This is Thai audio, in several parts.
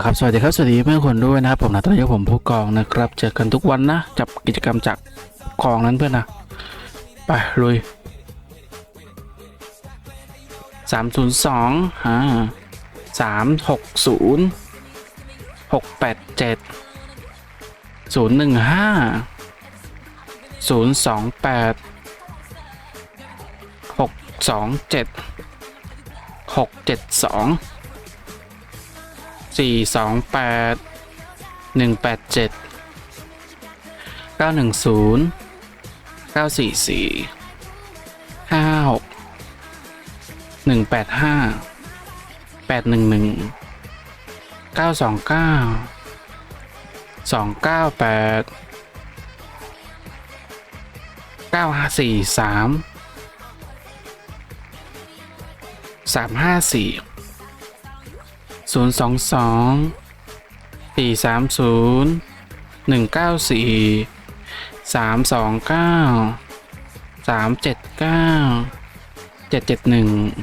ละครับสวัสดีครับสวัสดีเพื่อนคนด้วยนะครับผมนะตอนนี้ผมผู้กองนะครับเจอกันทุกวันนะจับกิจกรรมจากกองนั้นเพื่อนนะไปลุยสามศูนย์สองอ่าสามหกศูนย์หกแปดเจ็ดศูนย์หนึ่งห้าศูนย์สองแปดหกสองเจ็ดหกเจ็ดสอง สี่สองแปดหนึ่งแปดเจ็ดเก้าหนึ่งศูนย์เก้าสี่สี่ห้าหกหนึ่งแปดห้าแปดหนึ่งหนึ่งเก้าสองเก้าสองเก้าแปดเก้าห้าสี่สามสามห้าสี่ 022 430 194 329 379 771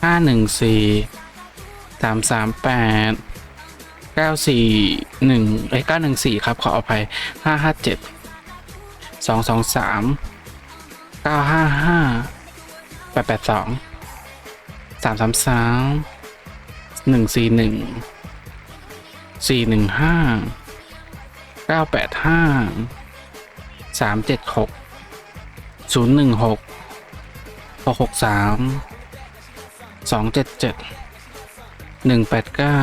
514 338 941เอ้ย914 ครับ ขออภัย 557 223 955 882 333 หนึ่งสี่หนึ่งสี่หนึ่งห้าเก้าแปดห้าสามเจ็ดหกศูนย์หนึ่งหกหกหกสามสองเจ็ดเจ็ดหนึ่งแปดเก้า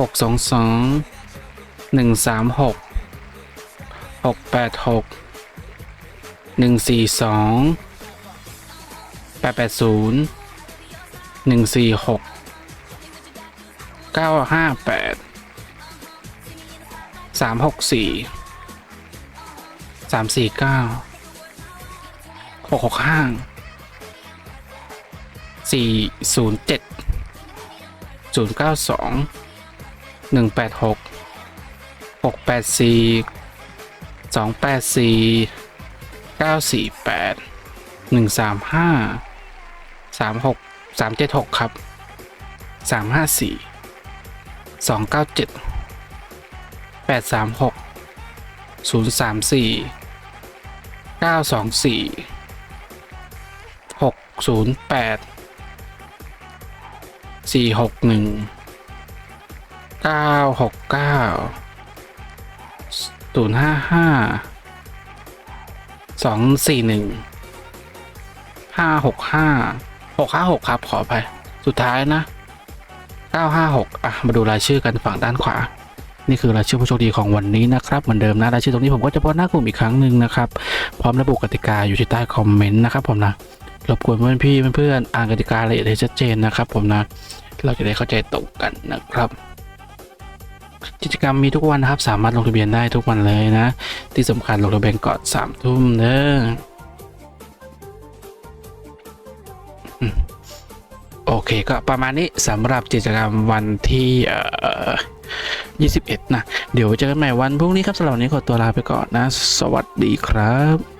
หกสองสองหนึ่งสามหกหกแปดหกหนึ่งสี่สองแปดแปดศูนย์หนึ่งสี่หก เก้าห้าแปดสามหกสี่สามสี่เก้าหกหกห้าสี่ศูนย์เจ็ดศูนย์เก้าสองหนึ่งแปดหกหกแปดสี่สองแปดสี่เก้าสี่แปดหนึ่งสามห้าสามหกสามเจ็ดหกครับสามห้าสี่ สองเก้าเจ็ดแปดสามหกศูนย์สามสี่เก้าสองสี่หกศูนย์แปดสี่หกหนึ่งเก้าหกเก้าศูนย์ห้าห้าสองสี่หนึ่งห้าหกห้าหกห้าหกครับขอไปสุดท้ายนะ 956 อะ มาดูรายชื่อกันฝั่งด้านขวา นี่คือรายชื่อผู้โชคดีของวันนี้นะครับเหมือนเดิมนะรายชื่อตรงนี้ผมก็จะโพสหน้ากลุ่มอีกครั้งหนึ่งนะครับ พร้อมระบุกติกาอยู่ที่ใต้คอมเมนต์นะครับผมนะรบกวนเพื่อนพี่เพื่อนอ่านกติกาละเอียดให้ชัดเจนนะครับผมนะ เราจะได้เข้าใจตรงกันนะครับ กิจกรรมมีทุกวันนะครับ สามารถลงทะเบียนได้ทุกวันเลยนะ ที่สำคัญลงทะเบียนก่อนสามทุ่มเด้ออื โอเคก็ประมาณนี้สำหรับกิจกรรมวันที่เอ่อ21 นะ เดี๋ยวเจอกันใหม่วันพรุ่งนี้ครับสำหรับวันนี้ขอตัวลาไปก่อนนะ สวัสดีครับ